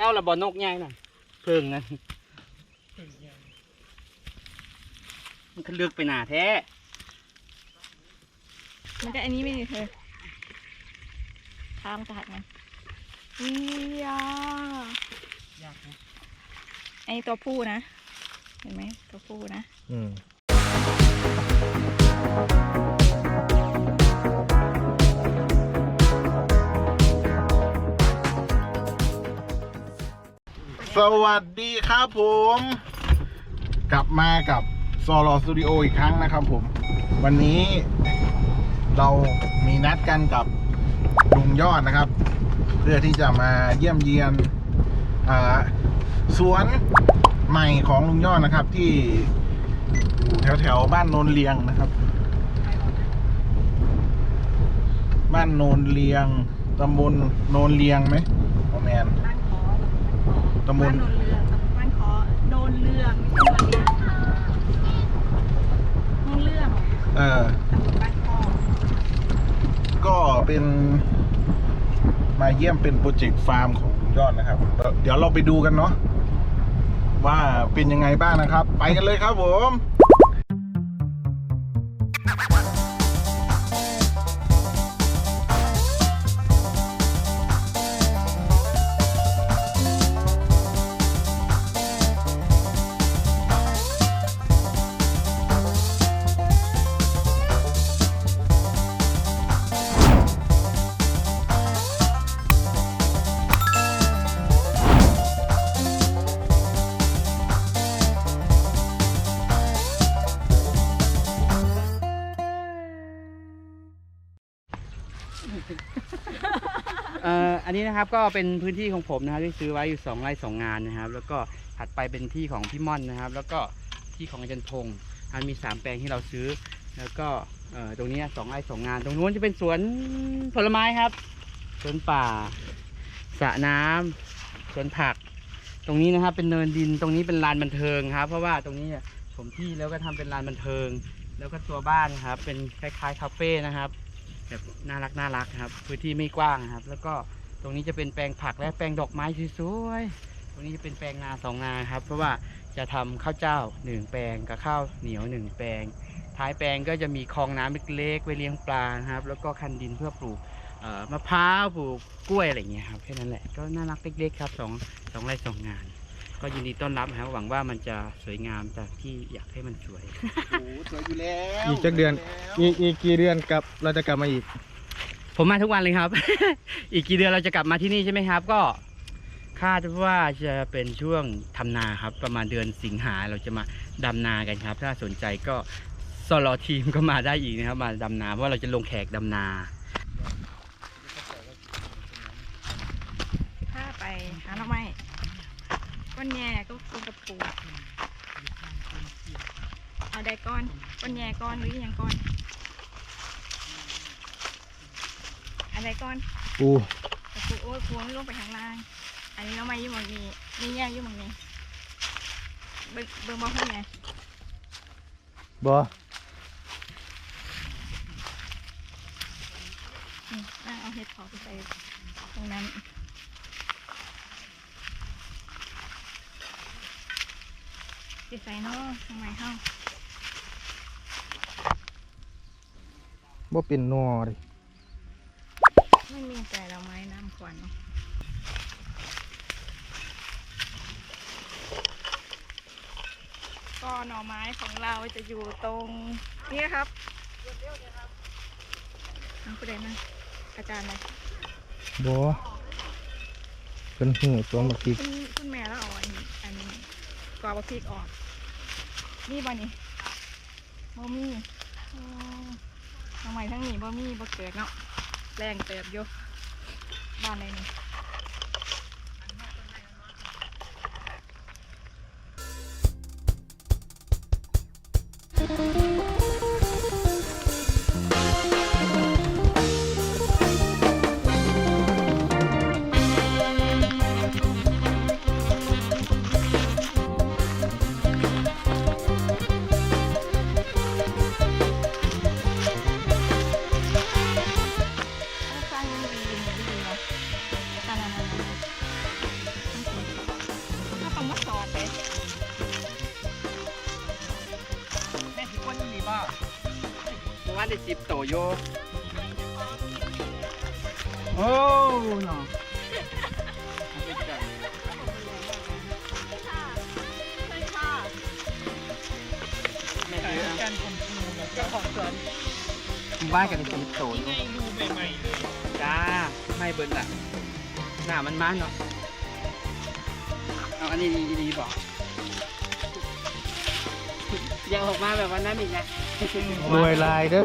เจ้าระบอนกใหญ่น่ะเพิ่งนะมันก็เลือกไปหนาแท้มันจะอันนี้ไม่ดีเธอข้ามกระหักมันอียายากนะอันนี้ตัวผู้นะ เห็นไหมตัวผู้นะ อืม สวัสดีครับผม กลับมากับซอลอสตูดิโออีกครั้งนะครับผม วันนี้เรามีนัดกันกับลุงยอดนะครับ เพื่อที่จะมาเยี่ยมเยียนสวนใหม่ของลุงยอดนะครับ ที่แถวแถวบ้านโนนเลียงนะครับ บ้านโนนเลียงตำบลโนนเลียงไหมโอแมน ตำบลบ้านโนนเรืองบ้านคอโนนเรืองไม่ใช่โนนเรืองโนนเรืองเออตำบลบ้านคอก็เป็นมาเยี่ยมเป็นโปรเจกต์ฟาร์มของลุงยอดนะครับ เดี๋ยวเราไปดูกันเนาะว่าเป็นยังไงบ้างนะครับ ไปกันเลยครับผม อ่ออันนี้นะครับก็เป็นพื้นที่ของผมนะครับที่ซื้อไว้อยู่สองไร่สองงานนะครับ แล้วก็ถัดไปเป็นที่ของพี่ม่อนนะครับ แล้วก็ที่ของอาจารย์พงศ์อันมีสามแปลงที่เราซื้อ แล้วก็เอ่อตรงนี้สองไร่สองงาน ตรงนู้นจะเป็นสวนผลไม้ครับสวนป่าสระน้ำสวนผัก ตรงนี้นะครับเป็นเนินดินตรงนี้เป็นลานบันเทิงครับ เพราะว่าตรงนี้ผมที่แล้วก็ทำเป็นลานบันเทิง แล้วก็ตัวบ้านครับ เป็นคล้ายๆคาเฟ่นะครับ แบบน่ารักน่ารักครับ พื้นที่ไม่กว้างครับ แล้วก็ตรงนี้จะเป็นแปลงผักและแปลงดอกไม้สวยๆตรงนี้จะเป็นแปลงนาสองนาครับ เพราะว่าจะทำข้าวเจ้าหนึ่งแปลงกับข้าวเหนียวหนึ่งแปลง ท้ายแปลงก็จะมีคลองน้ำเล็กๆไว้เลี้ยงปลาครับ แล้วก็คันดินเพื่อปลูกมะพร้าวปลูกกล้วยอะไรอย่างเงี้ยครับแค่นั้นแหละก็น่ารักเล็กๆครับสองสองไร่สองงาน ก็ยินดีต้อนรับครับหวังว่ามันจะสวยงามจากที่อยากให้มันสวย โอ้โหสวยอยู่แล้วอีกจักเดือน อีกอีกกี่เดือนกลับเราจะกลับมาอีก ผมมาทุกวันเลยครับ อีกกี่เดือนเราจะกลับมาที่นี่ใช่ไหมครับ ก็คาดว่าจะเป็นช่วงทำนาครับ ประมาณเดือนสิงหาเราจะมาดำนากันครับ ถ้าสนใจก็สลอทีมก็มาได้อีกนะครับ มาดำนาเพราะว่าเราจะลงแขกดำนาถ้าไปหาหน่อไม้ ก้อนแย่ก็คงกระปูเอาได้ก้อนก้อนแย่ก้อนหรือยังก้อนอะไรก้อนปูกระปูโอ้ยพวงลงไปข้างล่าง อันนี้หน่อไม้อยู่หมองนี้นี่แย่อยู่หมองนี้เบิ่งเบิ่งบ่ฮู้ไงบออืมอะเอาเห็ดเผาไปใส่ตรงนั้น สิใส่เนาะทำไมเฮาบ่เป็นนอเลยไม่มีแต่เราไม้น้ำขวัญเนาะก็หน่อไม้ของเราจะอยู่ตรงนี้นะครับน้ำประเด็นนะอาจารย์เลยบอเป็นหูตัวบักทีคุณคุณแม่แล้วเอาอันนี้อันนี้ กรอบพริกออก นี่บ่นี่บ่มีทำไมทั้งนี้บ่มีบ่เกิดเนาะ แรงเติบอยู่ บ้านในนี้ โตโยโอ้เนาะเอาไปจับใช่ค่ะแม่ซื้อการคมคูเจ้าของสวนหมู่บ้านกันได้สิบโตโยไงดูใหม่ๆเลยจ้าไม่เบิร์นละหน้ามันมันเนาะเอาอันนี้ดีดีบอกยังออกมาแบบวันนั้นอีกนะรวยลายเด้อ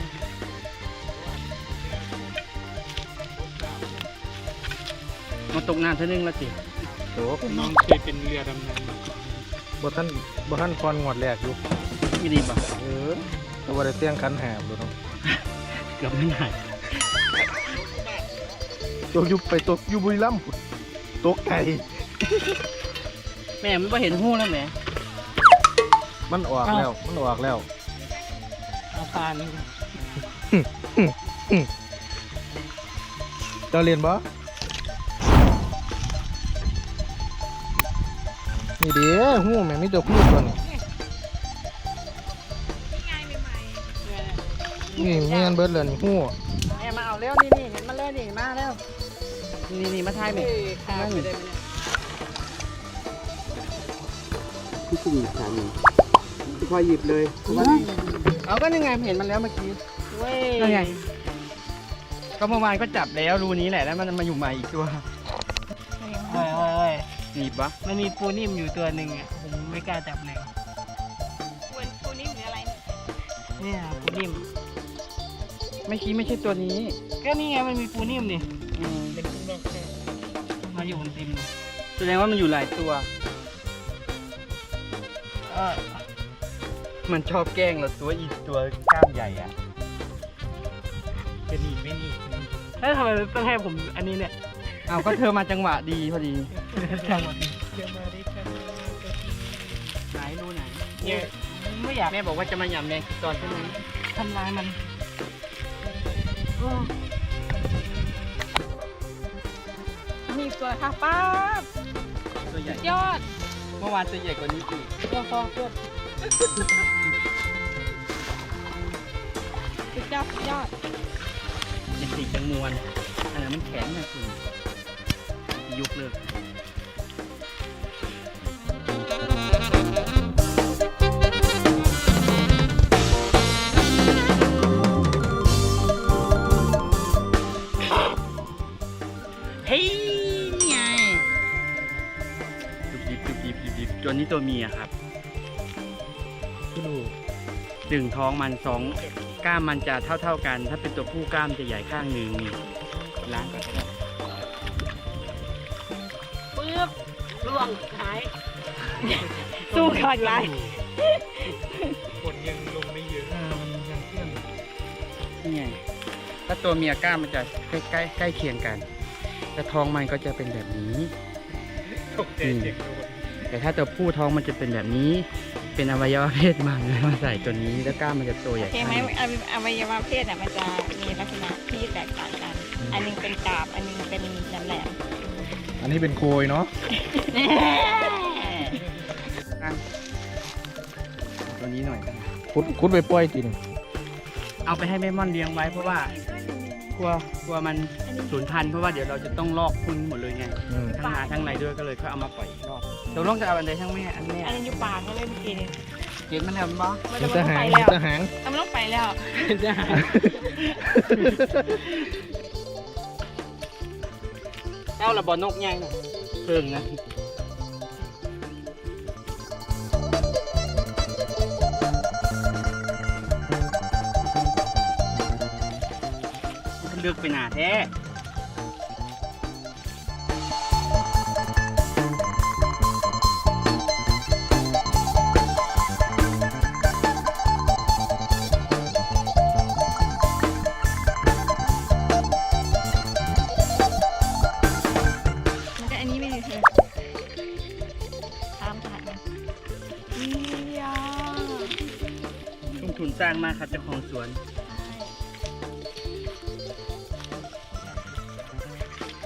ตกน้ำเท่านึงละสิโอ้น้องเคยเป็นเรือดำน้ำมาก่อนบ่ท่านบ่ท่านคอนงวดแรกอยู่ไม่ดีป่ะเออแต่ว่าได้เตี้ยงคันแหบเลยเนาะเกือบไม่หายตกอยู่ไปตกอยู่บุรีรัมย์พุ่นตกไก่แม่มันไ่เห็นหู้แล้วแหม่มันออกแล้ว มันออกแล้วเอาพานเจ้าเรียนบ่ นี่เด้หู้แม่มีแต่หู้ตัวนี้นี่ไงใหม่นี่แม่นเบิดเลยนี่หู้แม่มาเอาแล้วนี่นี่เห็นมาแล้วนี่มาแล้วนี่นี่มาทายแม่ข้ามไปได้ไหมเนี่ยพี่ผู้หญิงสามีพอหยิบเลยเอาก็ยังไงเห็นมันแล้วเมื่อกี้เว้ยนั่นไงก็เมื่อวานก็จับแล้วรูนี้แหละแล้วมันมาอยู่ใหม่อีกตัว หนีบปะมันมีปูนิ่มอยู่ตัวหนึ่งอะผมไม่กล้าจับเลยๆควรคูนิ่มหรืออะไรเนี่ยเนี่ยปูนิ่มไม่คิดไม่ใช่ตัวนี้ ก็นี่ไงมันมีปูนิ่มนี่อืมมาอยู่บนเต็มเลยแสดงว่ามันอยู่หลายตัว เออมันชอบแกล้งเราตัวอีกตัวกล้ามใหญ่อะจะหนีไม่หนีแล้วทำไมต้องให้ผมอันนี้เนี่ย เอาก็เธอมาจังหวะดีพอดี จังหวะนี้เดี๋ยวมาได้กันไหนรูไหนเนี่ยไม่อยากแม่บอกว่าจะมาหยำแมงตอนใช่ไหมทำร้ายมันมีตัวค่ะป้าบตัวใหญ่ยอด เมื่อวานตัวใหญ่กว่านี้อีกตัวฟองตัวสุดยอดยอดเป็นสีจังมวลอันนั้นมันแข็งนะคุณยุกเลย ตัวนี้ตัวเมียครับที่ดูดึงท้องมันสองกล้ามมันจะเท่า ๆกัน ถ้าเป็นตัวผู้กล้ามจะใหญ่ข้างหนึ่งนี่ล้างก่อนก็ได้ปึ๊บล่วงหาย สู้ขาดไรคนยังลงไม่เยอะมันยังเคลื่อนนี่ไงถ้าตัวเมียกล้ามมันจะใกล้ใกล้ใกล้เคียงกันแต่ท้องมันก็จะเป็นแบบนี้ตกใจเด็กโดน แต่ถ้าตัวผู้ท้องมันจะเป็นแบบนี้ เป็นอวัยวะเพศมันเลยมาใส่ตัวนี้แล้วกล้ามมันจะตัวใหญ่โอเคไหมข้างหนึ่งอวัยวะเพศอะมันจะมีลักษณะที่แตกต่างกัน อันหนึงเป็นกาบ อันหนึงเป็นแหลมอันนี้เป็นโคยเนาะอะตัวนี้หน่อยคุดคุดไปปล่อยกินเอาไปให้แม่ม่อนเลี้ยงไว้เพราะว่ากลัวกลัวมันสูญพันธุ์เพราะว่าเดี๋ยวเราจะต้องลอกพุนหมดเลยไงอืมทั้งนาทั้งในด้วยก็เลยเขาเอามาปล่อยอีกรอบ เดี๋ยวลองจะเอาอันใดทั้งแม่อันแม่ๆอันนี้อยู่ปากก็เลยเมื่อกี้นี่เก็บมันแล้วมั้งมันมีจะทมันหารไปมีแล้วทหารแต่มันต้องไปแล้วจะหาเอาละบอนกยังน่ะเพิ่งนะเลือกไปหนาแท้างมากครับเจ้าของสวน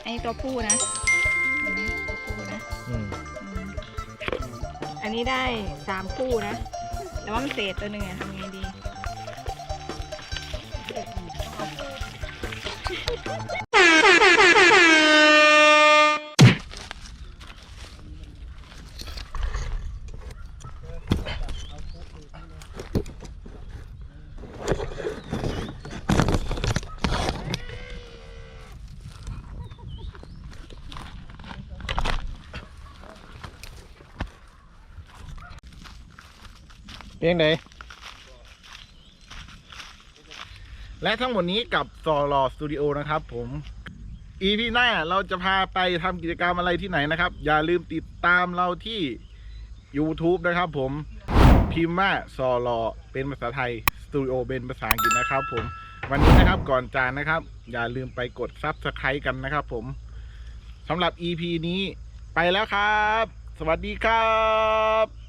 ไอ้ตัวผู้นะเห็นไหมตัวผู้นะอืมอืมอันนี้ได้สามคู่นะ แต่ว่ามันเศษตัวหนึ่งอะทำไงดี พียงใดและทั้งหมดนี้กับซอลอสตูดิโอนะครับผม EP หน้าเราจะพาไปทำกิจกรรมอะไรที่ไหนนะครับ อย่าลืมติดตามเราที่ YouTube นะครับผมพิมพ์ว่าซอลอเป็นภาษาไทย สตูดิโอเป็นภาษาอังกฤษนะครับผม วันนี้นะครับก่อนจานนะครับ อย่าลืมไปกด Subscribe กันนะครับผมสำหรับ EP นี้ไปแล้วครับ สวัสดีครับ